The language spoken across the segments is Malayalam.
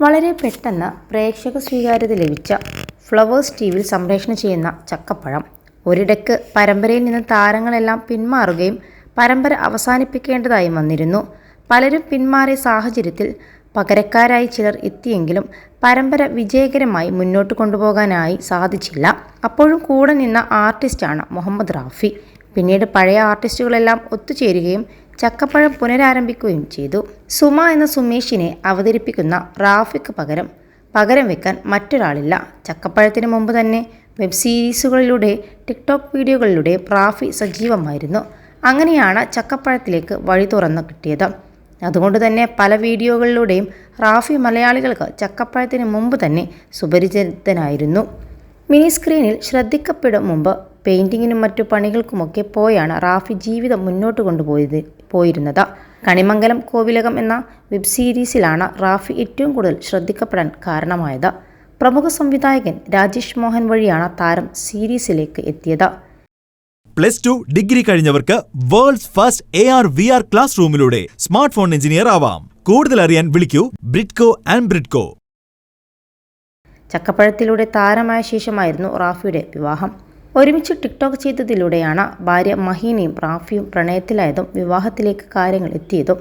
വളരെ പെട്ടെന്ന് പ്രേക്ഷക സ്വീകാര്യത ലഭിച്ച ഫ്ലവേഴ്സ് ടി വിയിൽ സംപ്രേഷണം ചെയ്യുന്ന ചക്കപ്പഴം. ഒരിടക്ക് പരമ്പരയിൽ നിന്ന് താരങ്ങളെല്ലാം പിന്മാറുകയും പരമ്പര അവസാനിപ്പിക്കേണ്ടതായി വന്നിരുന്നു. പലരും പിന്മാറിയ സാഹചര്യത്തിൽ പകരക്കാരായി ചിലർ എത്തിയെങ്കിലും പരമ്പര വിജയകരമായി മുന്നോട്ട് കൊണ്ടുപോകാനായി സാധിച്ചില്ല. അപ്പോഴും കൂടെ നിന്ന ആർട്ടിസ്റ്റാണ് മുഹമ്മദ് റാഫി. പിന്നീട് പഴയ ആർട്ടിസ്റ്റുകളെല്ലാം ഒത്തുചേരുകയും ചക്കപ്പഴം പുനരാരംഭിക്കുകയും ചെയ്തു. സുമ എന്ന സുമേഷിനെ അവതരിപ്പിക്കുന്ന റാഫിക്ക് പകരം പകരം വെക്കാൻ മറ്റൊരാളില്ല. ചക്കപ്പഴത്തിന് മുമ്പ് തന്നെ വെബ് സീരീസുകളിലൂടെ ടിക്ടോക്ക് വീഡിയോകളിലൂടെ റാഫി സജീവമായിരുന്നു. അങ്ങനെയാണ് ചക്കപ്പഴത്തിലേക്ക് വഴി തുറന്നു കിട്ടിയത്. അതുകൊണ്ട് തന്നെ പല വീഡിയോകളിലൂടെയും റാഫി മലയാളികൾക്ക് ചക്കപ്പഴത്തിന് മുമ്പ് തന്നെ സുപരിചിതനായിരുന്നു. മിനി സ്ക്രീനിൽ ശ്രദ്ധിക്കപ്പെടും മുമ്പ് പെയിന്റിങ്ങിനും മറ്റു പണികൾക്കുമൊക്കെ പോയാണ് റാഫി ജീവിതം മുന്നോട്ട് കൊണ്ടുപോയത്. പോയിരുന്നത്. കണിമംഗലം കോവിലകം എന്ന വെബ് സീരീസിലാണ് റാഫി ഏറ്റവും കൂടുതൽ ശ്രദ്ധിക്കപ്പെടാൻ കാരണമായത്. പ്രമുഖ സംവിധായകൻ രാജേഷ് മോഹൻ വഴിയാണ് താരം സീരീസിലേക്ക് എത്തിയത്. Plus two degree കഴിഞ്ഞവർക്ക് world's first A R V R class റൂമിലൂടെ smart phone engineer ആവാം. കൂടുതൽ അറിയാൻ വിളിക്കൂ ബ്രിഡ്കോ ആൻഡ് ബ്രിഡ്കോ. ചക്കപ്പഴത്തിലൂടെ താരമായ ശേഷമായിരുന്നു റാഫിയുടെ വിവാഹം. ഒരുമിച്ച് ടിക്ടോക്ക് ചെയ്തതിലൂടെയാണ് ഭാര്യ മഹീനയും റാഫിയും പ്രണയത്തിലായതും വിവാഹത്തിലേക്ക് കാര്യങ്ങൾ എത്തിയതും.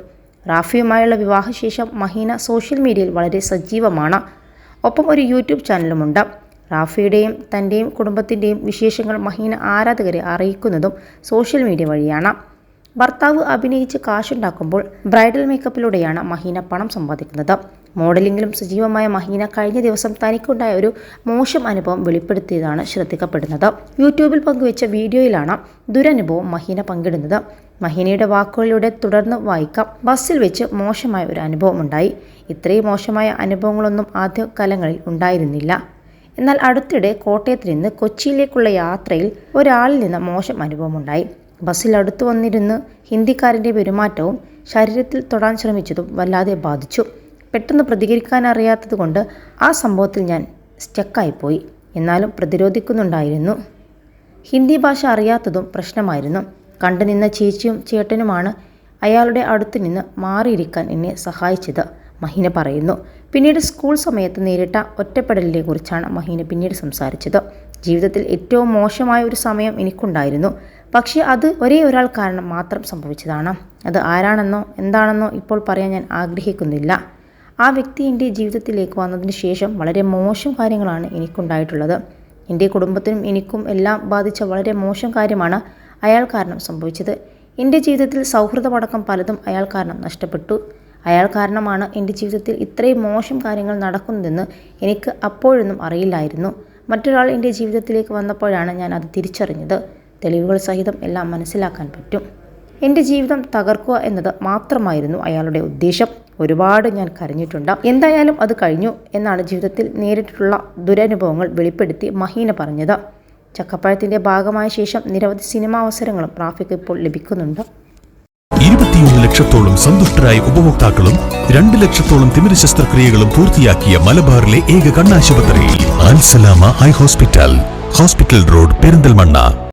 റാഫിയുമായുള്ള വിവാഹശേഷം മഹീന സോഷ്യൽ മീഡിയയിൽ വളരെ സജീവമാണ്. ഒപ്പം ഒരു യൂട്യൂബ് ചാനലുമുണ്ട്. റാഫിയുടെയും തന്റെയും കുടുംബത്തിന്റെയും വിശേഷങ്ങൾ മഹീന ആരാധകരെ അറിയിക്കുന്നതും സോഷ്യൽ മീഡിയ വഴിയാണ്. ഭർത്താവ് അഭിനയിച്ച് കാശുണ്ടാക്കുമ്പോൾ ബ്രൈഡൽ മേക്കപ്പിലൂടെയാണ് മഹീന പണം സമ്പാദിക്കുന്നത്. മോഡലിംഗിലും സജീവമായ മഹീന കഴിഞ്ഞ ദിവസം തനിക്കുണ്ടായ ഒരു മോശം അനുഭവം വെളിപ്പെടുത്തിയതാണ് ശ്രദ്ധിക്കപ്പെടുന്നത്. യൂട്യൂബിൽ പങ്കുവച്ച വീഡിയോയിലാണ് ദുരനുഭവം മഹീന പങ്കിടുന്നത്. മഹീനയുടെ വാക്കുകളിലൂടെ തുടർന്ന് വായിക്കാം. ബസ്സിൽ വെച്ച് മോശമായ ഒരു അനുഭവം ഉണ്ടായി. ഇത്രയും മോശമായ അനുഭവങ്ങളൊന്നും ആദ്യകാലങ്ങളിൽ ഉണ്ടായിരുന്നില്ല. എന്നാൽ അടുത്തിടെ കോട്ടയത്ത് നിന്ന് കൊച്ചിയിലേക്കുള്ള യാത്രയിൽ ഒരാളിൽ നിന്ന് മോശം അനുഭവമുണ്ടായി ബസ്സിൽ അടുത്തു വന്നിരുന്ന് ഹിന്ദിക്കാരന്റെ പെരുമാറ്റവും ശരീരത്തിൽ തൊടാൻ ശ്രമിച്ചതും വല്ലാതെ ബാധിച്ചു. പെട്ടെന്ന് പ്രതികരിക്കാൻ അറിയാത്തത് കൊണ്ട് ആ സംഭവത്തിൽ ഞാൻ സ്റ്റക്കായിപ്പോയി. എന്നാലും പ്രതിരോധിക്കുന്നുണ്ടായിരുന്നു. ഹിന്ദി ഭാഷ അറിയാത്തതും പ്രശ്നമായിരുന്നു. കണ്ടു നിന്ന ചേച്ചിയും ചേട്ടനുമാണ് അയാളുടെ അടുത്ത് നിന്ന് മാറിയിരിക്കാൻ എന്നെ സഹായിച്ചത് മഹീന പറയുന്നു. പിന്നീട് സ്കൂൾ സമയത്ത് നേരിട്ട ഒറ്റപ്പെടലിനെ കുറിച്ചാണ് മഹീന പിന്നീട് സംസാരിച്ചത്. ജീവിതത്തിൽ ഏറ്റവും മോശമായ ഒരു സമയം എനിക്കുണ്ടായിരുന്നു. പക്ഷേ അത് ഒരേ ഒരാൾ കാരണം മാത്രം സംഭവിച്ചതാണ്. അത് ആരാണെന്നോ എന്താണെന്നോ ഇപ്പോൾ പറയാൻ ഞാൻ ആഗ്രഹിക്കുന്നില്ല. ആ വ്യക്തി എന്റെ ജീവിതത്തിലേക്ക് വന്നതിന് ശേഷം വളരെ മോശം കാര്യങ്ങളാണ് എനിക്കുണ്ടായിട്ടുള്ളത്. എന്റെ കുടുംബത്തിനും എനിക്കും എല്ലാം ബാധിച്ച വളരെ മോശം കാര്യമാണ് അയാൾ കാരണം സംഭവിച്ചത്. എന്റെ ജീവിതത്തിൽ സൗഹൃദമടക്കം പലതും അയാൾ കാരണം നഷ്ടപ്പെട്ടു. അയാൾ കാരണമാണ് എന്റെ ജീവിതത്തിൽ ഇത്രയും മോശം കാര്യങ്ങൾ നടക്കുന്നതെന്ന് എനിക്ക് അപ്പോഴൊന്നും അറിയില്ലായിരുന്നു. മറ്റൊരാൾ എന്റെ ജീവിതത്തിലേക്ക് വന്നപ്പോഴാണ് ഞാൻ അത് തിരിച്ചറിഞ്ഞത്. തെളിവുകൾ സഹിതം എല്ലാം മനസ്സിലാക്കാൻ പറ്റും. എന്റെ ജീവിതം തകർക്കുക എന്നത് മാത്രമായിരുന്നു അയാളുടെ ഉദ്ദേശം. ഒരുപാട് ഞാൻ കരഞ്ഞിട്ടുണ്ട്. എന്തായാലും അത് കഴിഞ്ഞു എന്നാണ് ജീവിതത്തിൽ നേരിട്ടുള്ള ദുരനുഭവങ്ങൾ വെളിപ്പെടുത്തി മഹീന പറഞ്ഞത്. ചക്കപ്പഴത്തിന്റെ ഭാഗമായ ശേഷം നിരവധി സിനിമാ അവസരങ്ങളും റാഫിക്ക് ഇപ്പോൾ ലഭിക്കുന്നുണ്ട്. ഇരുപത്തിയൊന്ന് ലക്ഷത്തോളം സന്തുഷ്ടരായ ഉപഭോക്താക്കളും രണ്ട് ലക്ഷത്തോളം തിമിര ശസ്ത്രക്രിയകളും പൂർത്തിയാക്കിയ മലബാറിലെ ഏക കണ്ണാശുപത്രി ഹോസ്പിറ്റൽ. Hospital road Perinthalmanna.